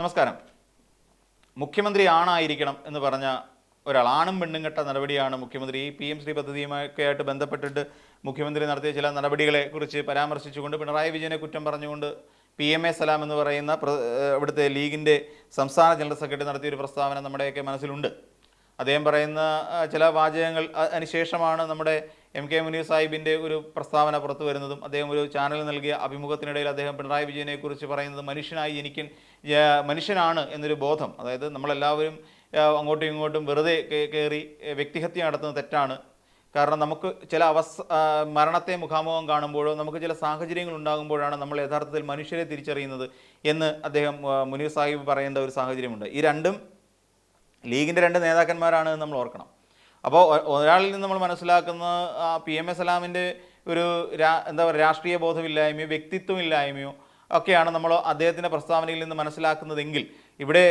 നമസ്കാരം. മുഖ്യമന്ത്രി ആണായിരിക്കണം എന്ന് പറഞ്ഞ ഒരാൾ ആണും പെണ്ണും കെട്ട നടപടിയാണ് മുഖ്യമന്ത്രി. ഈ പി എം ശ്രീ പദ്ധതിയുമൊക്കെ ആയിട്ട് ബന്ധപ്പെട്ടിട്ട് മുഖ്യമന്ത്രി നടത്തിയ ചില നടപടികളെ കുറിച്ച് പരാമർശിച്ചുകൊണ്ട് പിണറായി വിജയനെ കുറ്റം പറഞ്ഞുകൊണ്ട് പി എം എ സലാം എന്ന് പറയുന്ന ഇവിടുത്തെ ലീഗിന്റെ സംസ്ഥാന ജനറൽ സെക്രട്ടറി നടത്തിയൊരു പ്രസ്താവന നമ്മുടെയൊക്കെ മനസ്സിലുണ്ട്. അദ്ദേഹം പറയുന്ന ചില വാചകങ്ങൾ അതിനുശേഷമാണ് നമ്മുടെ എം കെ മുനീർ സാഹിബിന്റെ ഒരു പ്രസ്താവന പുറത്തു വരുന്നതും അദ്ദേഹം ഒരു ചാനൽ നൽകിയ അഭിമുഖത്തിനിടയിൽ അദ്ദേഹം പിണറായി വിജയനെക്കുറിച്ച് പറയുന്നത് മനുഷ്യനായി എനിക്ക് മനുഷ്യനാണ് എന്നൊരു ബോധം. അതായത് നമ്മളെല്ലാവരും അങ്ങോട്ടും ഇങ്ങോട്ടും വെറുതെ കയറി വ്യക്തിഹത്യ നടത്തുന്നത് തെറ്റാണ്. കാരണം നമുക്ക് ചില അവസ മരണത്തെ മുഖാമുഖം കാണുമ്പോഴോ നമുക്ക് ചില സാഹചര്യങ്ങൾ ഉണ്ടാകുമ്പോഴാണ് നമ്മൾ യഥാർത്ഥത്തിൽ മനുഷ്യരെ തിരിച്ചറിയുന്നത് എന്ന് അദ്ദേഹം മുനീർ സാഹിബ് പറയേണ്ട ഒരു സാഹചര്യമുണ്ട്. ഈ രണ്ടും ലീഗിന്റെ രണ്ട് നേതാക്കന്മാരാണ് നമ്മൾ ഓർക്കണം. അപ്പോൾ ഒരാളിൽ നിന്ന് നമ്മൾ മനസ്സിലാക്കുന്ന പി എം എ സലാമിന്റെ ഒരു എന്താ പറയുക രാഷ്ട്രീയ ബോധമില്ലായ്മയോ വ്യക്തിത്വമില്ലായ്മയോ ഒക്കെയാണ് നമ്മൾ അദ്ദേഹത്തിന്റെ പ്രസ്താവനയിൽ നിന്ന് മനസ്സിലാക്കുന്നതെങ്കിൽ ഇവിടെ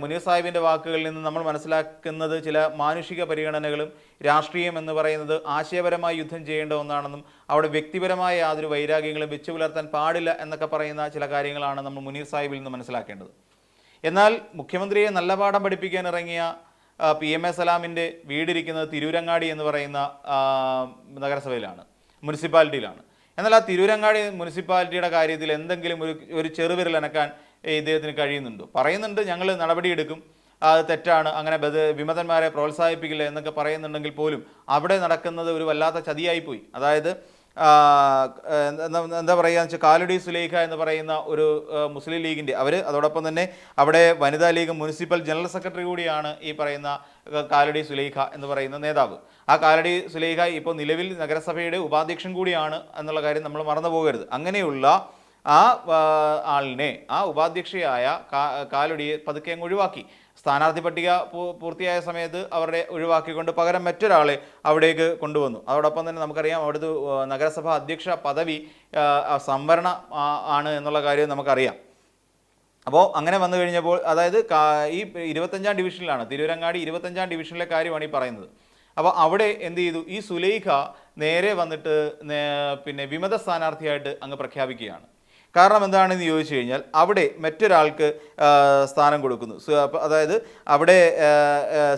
മുനീർ സാഹിബിന്റെ വാക്കുകളിൽ നിന്ന് നമ്മൾ മനസ്സിലാക്കുന്നത് ചില മാനുഷിക പരിഗണനകളും രാഷ്ട്രീയം എന്ന് പറയുന്നത് ആശയപരമായി യുദ്ധം ചെയ്യേണ്ട ഒന്നാണെന്നും അവിടെ വ്യക്തിപരമായ യാതൊരു വൈരാഗ്യങ്ങളും വെച്ചു പുലർത്താൻ പാടില്ല എന്നൊക്കെ പറയുന്ന ചില കാര്യങ്ങളാണ് നമ്മൾ മുനീർ സാഹിബിൽ നിന്ന് മനസ്സിലാക്കേണ്ടത്. എന്നാൽ മുഖ്യമന്ത്രിയെ നല്ല പാഠം പഠിപ്പിക്കാൻ ഇറങ്ങിയ പി എം എ സലാമിന്റെ വീടിരിക്കുന്നത് തിരൂരങ്ങാടി എന്ന് പറയുന്ന നഗരസഭയിലാണ് മുനിസിപ്പാലിറ്റിയിലാണ്. എന്നാൽ ആ തിരൂരങ്ങാടി മുനിസിപ്പാലിറ്റിയുടെ കാര്യത്തിൽ എന്തെങ്കിലും ഒരു ഒരു ചെറുവിരൽ അനക്കാൻ ഇദ്ദേഹത്തിന് കഴിയുന്നുണ്ടോ? പറയുന്നുണ്ട് ഞങ്ങൾ നടപടിയെടുക്കും അത് തെറ്റാണ് അങ്ങനെ ബദ വിമതന്മാരെ പ്രോത്സാഹിപ്പിക്കില്ല എന്നൊക്കെ പറയുന്നുണ്ടെങ്കിൽ പോലും അവിടെ നടക്കുന്നത് ഒരു വല്ലാത്ത ചതിയായിപ്പോയി. അതായത് എന്താ എന്താ പറയുക വെച്ചാൽ കാലടി സുലേഖ എന്ന് പറയുന്ന ഒരു മുസ്ലിം ലീഗിന്റെ അവർ അതോടൊപ്പം തന്നെ അവിടെ വനിതാ ലീഗ് മുനിസിപ്പൽ ജനറൽ സെക്രട്ടറി കൂടിയാണ് ഈ പറയുന്ന കാലടി സുലേഖ എന്ന് പറയുന്ന നേതാവ്. ആ കാലടി സുലേഖ ഇപ്പോൾ നിലവിൽ നഗരസഭയുടെ ഉപാധ്യക്ഷൻ കൂടിയാണ് എന്നുള്ള കാര്യം നമ്മൾ മറന്നു പോകരുത് അങ്ങനെയുള്ള ആ ആളിനെ ആ ഉപാധ്യക്ഷയായ കാലൊടിയെ പതുക്കെ അങ്ങ് ഒഴിവാക്കി. സ്ഥാനാർത്ഥി പട്ടിക പൂർത്തിയായ സമയത്ത് അവരുടെ ഒഴിവാക്കിക്കൊണ്ട് പകരം മറ്റൊരാളെ അവിടേക്ക് കൊണ്ടുവന്നു. അതോടൊപ്പം തന്നെ നമുക്കറിയാം അവിടുത്തെ നഗരസഭാ അധ്യക്ഷ പദവി സംവരണ ആണ് എന്നുള്ള കാര്യം നമുക്കറിയാം. അപ്പോൾ അങ്ങനെ വന്നു കഴിഞ്ഞപ്പോൾ അതായത് ഈ ഇരുപത്തഞ്ചാം ഡിവിഷനിലാണ് തിരുവരങ്ങാടി ഇരുപത്തഞ്ചാം ഡിവിഷനിലെ കാര്യമാണ് ഈ പറയുന്നത്. അപ്പോൾ അവിടെ എന്ത് ചെയ്തു? ഈ സുലൈഖ നേരെ വന്നിട്ട് പിന്നെ വിമത സ്ഥാനാർത്ഥിയായിട്ട് അങ്ങ് പ്രഖ്യാപിക്കുകയാണ്. കാരണം എന്താണെന്ന് ചോദിച്ചു കഴിഞ്ഞാൽ അവിടെ മറ്റൊരാൾക്ക് സ്ഥാനം കൊടുക്കുന്നു. അതായത് അവിടെ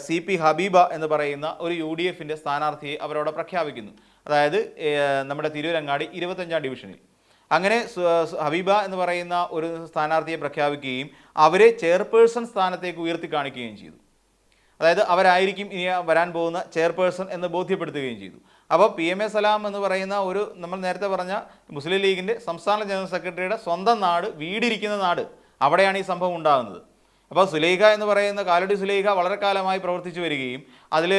സി പി ഹബീബ എന്ന് പറയുന്ന ഒരു യു ഡി എഫിന്റെ സ്ഥാനാർത്ഥിയെ അവരവിടെ പ്രഖ്യാപിക്കുന്നു. അതായത് നമ്മുടെ തിരൂരങ്ങാടി ഇരുപത്തഞ്ചാം ഡിവിഷനിൽ. അങ്ങനെ ഹബീബ എന്ന് പറയുന്ന ഒരു സ്ഥാനാർത്ഥിയെ പ്രഖ്യാപിക്കുകയും അവരെ ചെയർപേഴ്സൺ സ്ഥാനത്തേക്ക് ഉയർത്തി കാണിക്കുകയും ചെയ്തു. അതായത് അവരായിരിക്കും ഇനി വരാൻ പോകുന്ന ചെയർപേഴ്സൺ എന്ന് ബോധ്യപ്പെടുത്തുകയും ചെയ്തു. അപ്പോൾ പി എം എ സലാം എന്ന് പറയുന്ന ഒരു നമ്മൾ നേരത്തെ പറഞ്ഞ മുസ്ലിം ലീഗിന്റെ സംസ്ഥാന ജനറൽ സെക്രട്ടറിയുടെ സ്വന്തം നാട് വീടിരിക്കുന്ന നാട് അവിടെയാണ് ഈ സംഭവം ഉണ്ടാകുന്നത്. അപ്പോൾ സുലൈഖ എന്ന് പറയുന്ന കാലടി സുലൈഖ വളരെ കാലമായി പ്രവർത്തിച്ചു വരികയും അതിൽ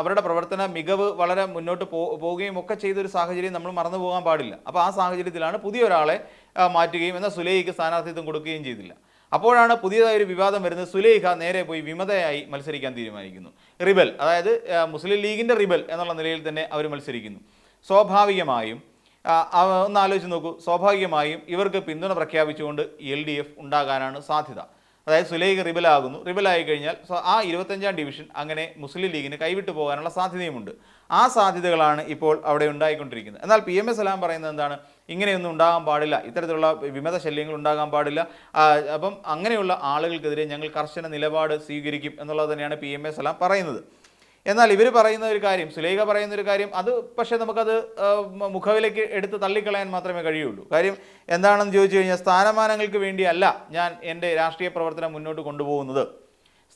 അവരുടെ പ്രവർത്തന മികവ് വളരെ മുന്നോട്ട് പോവുകയും ഒക്കെ ചെയ്തൊരു സാഹചര്യം നമ്മൾ മറന്നു പോകാൻ പാടില്ല. അപ്പോൾ ആ സാഹചര്യത്തിലാണ് പുതിയ ഒരാളെ മാറ്റുകയും എന്നാൽ സുലൈഖയ്ക്ക് സ്ഥാനാർത്ഥിത്വം കൊടുക്കുകയും ചെയ്തില്ല. അപ്പോഴാണ് പുതിയതായ ഒരു വിവാദം വരുന്നത്. സുലൈഖ നേരെ പോയി വിമതയായി മത്സരിക്കാൻ തീരുമാനിക്കുന്നു. റിബൽ അതായത് മുസ്ലിം ലീഗിന്റെ റിബൽ എന്നുള്ള നിലയിൽ തന്നെ അവർ മത്സരിക്കുന്നു. സ്വാഭാവികമായും ഒന്ന് ആലോചിച്ച് നോക്കൂ. സ്വാഭാവികമായും ഇവർക്ക് പിന്തുണ പ്രഖ്യാപിച്ചുകൊണ്ട് എൽ ഡി എഫ് ഉണ്ടാകാനാണ് സാധ്യത. അതായത് സുലൈഖ് റിബലാകുന്നു. റിബലായി കഴിഞ്ഞാൽ ആ ഇരുപത്തഞ്ചാം ഡിവിഷൻ അങ്ങനെ മുസ്ലിം ലീഗിന് കൈവിട്ടു പോകാനുള്ള സാധ്യതയുമുണ്ട്. ആ സാധ്യതകളാണ് ഇപ്പോൾ അവിടെ ഉണ്ടായിക്കൊണ്ടിരിക്കുന്നത്. എന്നാൽ പി എം എസ് സലാം പറയുന്നത് എന്താണ്? ഇങ്ങനെയൊന്നും ഉണ്ടാകാൻ പാടില്ല. ഇത്തരത്തിലുള്ള വിമത ശല്യങ്ങൾ ഉണ്ടാകാൻ പാടില്ല. അപ്പം അങ്ങനെയുള്ള ആളുകൾക്കെതിരെ ഞങ്ങൾ കർശന നിലപാട് സ്വീകരിക്കും എന്നുള്ളത് തന്നെയാണ് പി എം എസ് സലാം പറയുന്നത്. എന്നാൽ ഇവർ പറയുന്ന ഒരു കാര്യം സുലേഖ പറയുന്ന ഒരു കാര്യം അത് പക്ഷേ നമുക്കത് മുഖവിലേക്ക് എടുത്ത് തള്ളിക്കളയാൻ മാത്രമേ കഴിയുള്ളൂ. കാര്യം എന്താണെന്ന് ചോദിച്ചു കഴിഞ്ഞാൽ സ്ഥാനമാനങ്ങൾക്ക് വേണ്ടിയല്ല ഞാൻ എന്റെ രാഷ്ട്രീയ പ്രവർത്തനം മുന്നോട്ട് കൊണ്ടുപോകുന്നത്.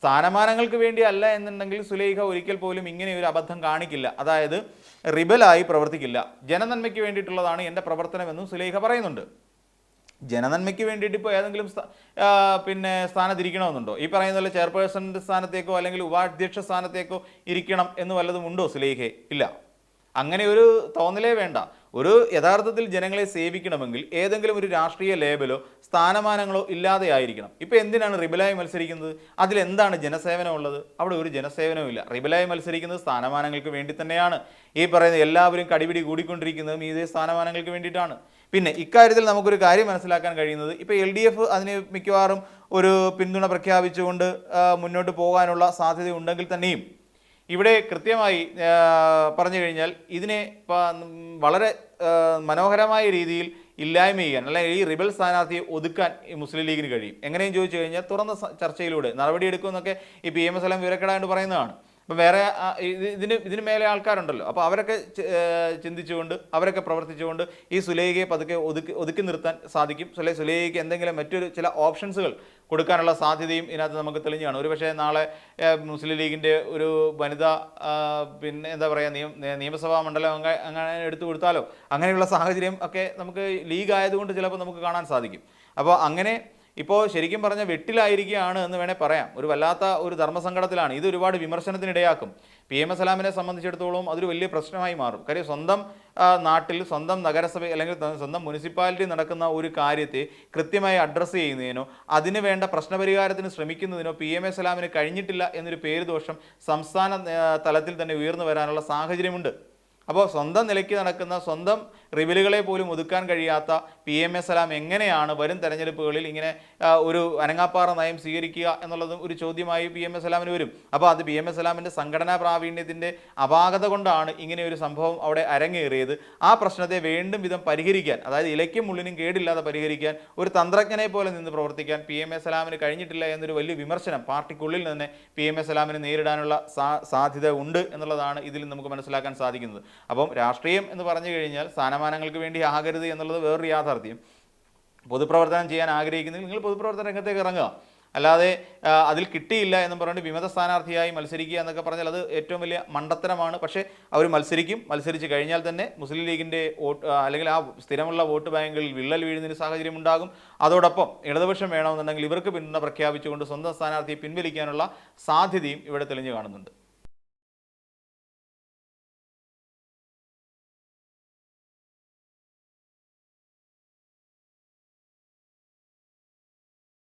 സ്ഥാനമാനങ്ങൾക്ക് വേണ്ടി അല്ല എന്നുണ്ടെങ്കിൽ സുലൈഖ ഒരിക്കൽ പോലും ഇങ്ങനെ ഒരു അബദ്ധം കാണിക്കില്ല. അതായത് റിബലായി പ്രവർത്തിക്കില്ല. ജനനന്മയ്ക്ക് വേണ്ടിയിട്ടുള്ളതാണ് എന്റെ പ്രവർത്തനമെന്നും സുലൈഖ പറയുന്നുണ്ട്. ജനനന്മയ്ക്ക് വേണ്ടിയിട്ട് ഇപ്പോൾ ഏതെങ്കിലും പിന്നെ സ്ഥാനത്തിരിക്കണമെന്നുണ്ടോ? ഈ പറയുന്ന പോലെ ചെയർപേഴ്സണിന്റെ സ്ഥാനത്തേക്കോ അല്ലെങ്കിൽ ഉപാധ്യക്ഷ സ്ഥാനത്തേക്കോ ഇരിക്കണം എന്ന് വല്ലതും ഉണ്ടോ സുലൈഹെ? ഇല്ല. അങ്ങനെ ഒരു തോന്നലേ വേണ്ട. ഒരു യഥാർത്ഥത്തിൽ ജനങ്ങളെ സേവിക്കണമെങ്കിൽ ഏതെങ്കിലും ഒരു രാഷ്ട്രീയ ലേബലോ സ്ഥാനമാനങ്ങളോ ഇല്ലാതെ ആയിരിക്കണം. ഇപ്പോൾ എന്തിനാണ് റിബലായി മത്സരിക്കുന്നത്? അതിലെന്താണ് ജനസേവനം ഉള്ളത്? അവിടെ ഒരു ജനസേവനവും ഇല്ല. റിബലായി മത്സരിക്കുന്നത് സ്ഥാനമാനങ്ങൾക്ക് വേണ്ടി തന്നെയാണ്. ഈ പറയുന്ന എല്ലാവരും കടിപിടി കൂടിക്കൊണ്ടിരിക്കുന്നതും ഇതേ സ്ഥാനമാനങ്ങൾക്ക് വേണ്ടിയിട്ടാണ്. പിന്നെ ഇക്കാര്യത്തിൽ നമുക്കൊരു കാര്യം മനസ്സിലാക്കാൻ കഴിയുന്നത് ഇപ്പോൾ എൽ ഡി എഫ് അതിന് മിക്കവാറും ഒരു പിന്തുണ പ്രഖ്യാപിച്ചുകൊണ്ട് മുന്നോട്ട് പോകാനുള്ള സാധ്യത ഉണ്ടെങ്കിൽ തന്നെയും ഇവിടെ കൃത്യമായി പറഞ്ഞു കഴിഞ്ഞാൽ ഇതിനെ വളരെ മനോഹരമായ രീതിയിൽ ഇല്ലായ്മ ചെയ്യാൻ അല്ലെങ്കിൽ ഈ റിബൽ സ്ഥാനാർത്ഥിയെ ഒതുക്കാൻ ഈ മുസ്ലിം ലീഗിന് കഴിയും. എങ്ങനെയും ചോദിച്ചു കഴിഞ്ഞാൽ തുറന്ന ചർച്ചയിലൂടെ നടപടിയെടുക്കുമെന്നൊക്കെ ഈ പി എം എസ് എല്ലാം വിവരക്കെടാണ്ട് പറയുന്നതാണ്. അപ്പം വേറെ ഇതിന് ഇതിന് മേലെ ആൾക്കാരുണ്ടല്ലോ. അപ്പോൾ അവരൊക്കെ ചിന്തിച്ചുകൊണ്ട് അവരൊക്കെ പ്രവർത്തിച്ചുകൊണ്ട് ഈ സുലേഖയെ പതുക്കെ ഒതുക്കി ഒതുക്കി നിർത്താൻ സാധിക്കും. സുലേ സുലേഖയ്ക്ക് എന്തെങ്കിലും മറ്റൊരു ചില ഓപ്ഷൻസുകൾ കൊടുക്കാനുള്ള സാധ്യതയും ഇതിനകത്ത് നമുക്ക് തെളിഞ്ഞാണ് ഒരുപക്ഷെ നാളെ മുസ്ലിം ലീഗിന്റെ ഒരു വനിത പിന്നെ എന്താ പറയുക നിയമ നിയമസഭാ മണ്ഡലം അങ്ങനെ അങ്ങനെ എടുത്തു കൊടുത്താലോ അങ്ങനെയുള്ള സാഹചര്യം ഒക്കെ നമുക്ക് ലീഗ് ആയതുകൊണ്ട് ചിലപ്പോൾ നമുക്ക് കാണാൻ സാധിക്കും. അപ്പോൾ അങ്ങനെ ഇപ്പോൾ ശരിക്കും പറഞ്ഞ വെട്ടിലായിരിക്കുകയാണ് എന്ന് വേണേൽ പറയാം. ഒരു വല്ലാത്ത ഒരു ധർമ്മസങ്കടത്തിലാണ്. ഇത് ഒരുപാട് വിമർശനത്തിനിടയാക്കും. പി എം എസ് സലാമിനെ സംബന്ധിച്ചിടത്തോളം അതൊരു വലിയ പ്രശ്നമായി മാറും. കാര്യം സ്വന്തം നാട്ടിൽ സ്വന്തം നഗരസഭ അല്ലെങ്കിൽ സ്വന്തം മുനിസിപ്പാലിറ്റി നടക്കുന്ന ഒരു കാര്യത്തെ കൃത്യമായി അഡ്രസ്സ് ചെയ്യുന്നതിനോ അതിന് വേണ്ട പ്രശ്നപരിഹാരത്തിന് ശ്രമിക്കുന്നതിനോ പി എം എസ് സലാമിന് കഴിഞ്ഞിട്ടില്ല എന്നൊരു പേരുദോഷം സംസ്ഥാന തലത്തിൽ തന്നെ ഉയർന്നു വരാനുള്ള സാഹചര്യമുണ്ട്. അപ്പോൾ സ്വന്തം നിലയ്ക്ക് നടക്കുന്ന സ്വന്തം റിവലുകളെ പോലും ഒതുക്കാൻ കഴിയാത്ത പി എം എസ് സലാം എങ്ങനെയാണ് വരും തെരഞ്ഞെടുപ്പുകളിൽ ഇങ്ങനെ ഒരു അനങ്ങാപ്പാറ നയം സ്വീകരിക്കുക എന്നുള്ളതും ഒരു ചോദ്യമായി പി എം എസ് സലാമിന് വരും. അപ്പോൾ അത് പി എം എസ് സലാമിന്റെ സംഘടനാ പ്രാവീണ്യത്തിന്റെ അപാകത കൊണ്ടാണ് ഇങ്ങനെ ഒരു സംഭവം അവിടെ അരങ്ങേറിയത്. ആ പ്രശ്നത്തെ വേണ്ടും വിധം പരിഹരിക്കാൻ അതായത് ഇലയ്ക്കും മുള്ളിനും കേടില്ലാതെ പരിഹരിക്കാൻ ഒരു തന്ത്രജ്ഞനെ പോലെ നിന്ന് പ്രവർത്തിക്കാൻ പി എം എസ് സലാമിന് കഴിഞ്ഞിട്ടില്ല എന്നൊരു വലിയ വിമർശനം പാർട്ടിക്കുള്ളിൽ തന്നെ പി എം എസ് സലാമിന് നേരിടാനുള്ള സാധ്യത ഉണ്ട് എന്നുള്ളതാണ് ഇതിൽ നമുക്ക് മനസ്സിലാക്കാൻ സാധിക്കുന്നത്. അപ്പം രാഷ്ട്രീയം എന്ന് പറഞ്ഞു കഴിഞ്ഞാൽ സ്ഥാനമാനങ്ങൾക്ക് വേണ്ടി ആകരുത് എന്നുള്ളത് വേറൊരു യാഥാർത്ഥ്യം. പൊതുപ്രവർത്തനം ചെയ്യാൻ ആഗ്രഹിക്കുന്നെങ്കിൽ നിങ്ങൾ പൊതുപ്രവർത്തന രംഗത്തേക്ക് ഇറങ്ങുക. അല്ലാതെ അതിൽ കിട്ടിയില്ല എന്നും പറഞ്ഞിട്ട് വിമത സ്ഥാനാർത്ഥിയായി മത്സരിക്കുക എന്നൊക്കെ പറഞ്ഞാൽ അത് ഏറ്റവും വലിയ മണ്ടത്തരമാണ്. പക്ഷേ അവർ മത്സരിക്കും. മത്സരിച്ച് കഴിഞ്ഞാൽ തന്നെ മുസ്ലിം ലീഗിന്റെ വോട്ട് അല്ലെങ്കിൽ ആ സ്ഥിരമുള്ള വോട്ട് ബാങ്കുകളിൽ വിള്ളൽ വീഴുന്നതിന് സാഹചര്യം ഉണ്ടാകും. അതോടൊപ്പം ഇടതുപക്ഷം വേണമെന്നുണ്ടെങ്കിൽ ഇവർക്ക് പിന്തുണ പ്രഖ്യാപിച്ചുകൊണ്ട് സ്വന്തം സ്ഥാനാർത്ഥിയെ പിൻവലിക്കാനുള്ള സാധ്യതയും ഇവിടെ തെളിഞ്ഞു കാണുന്നുണ്ട്.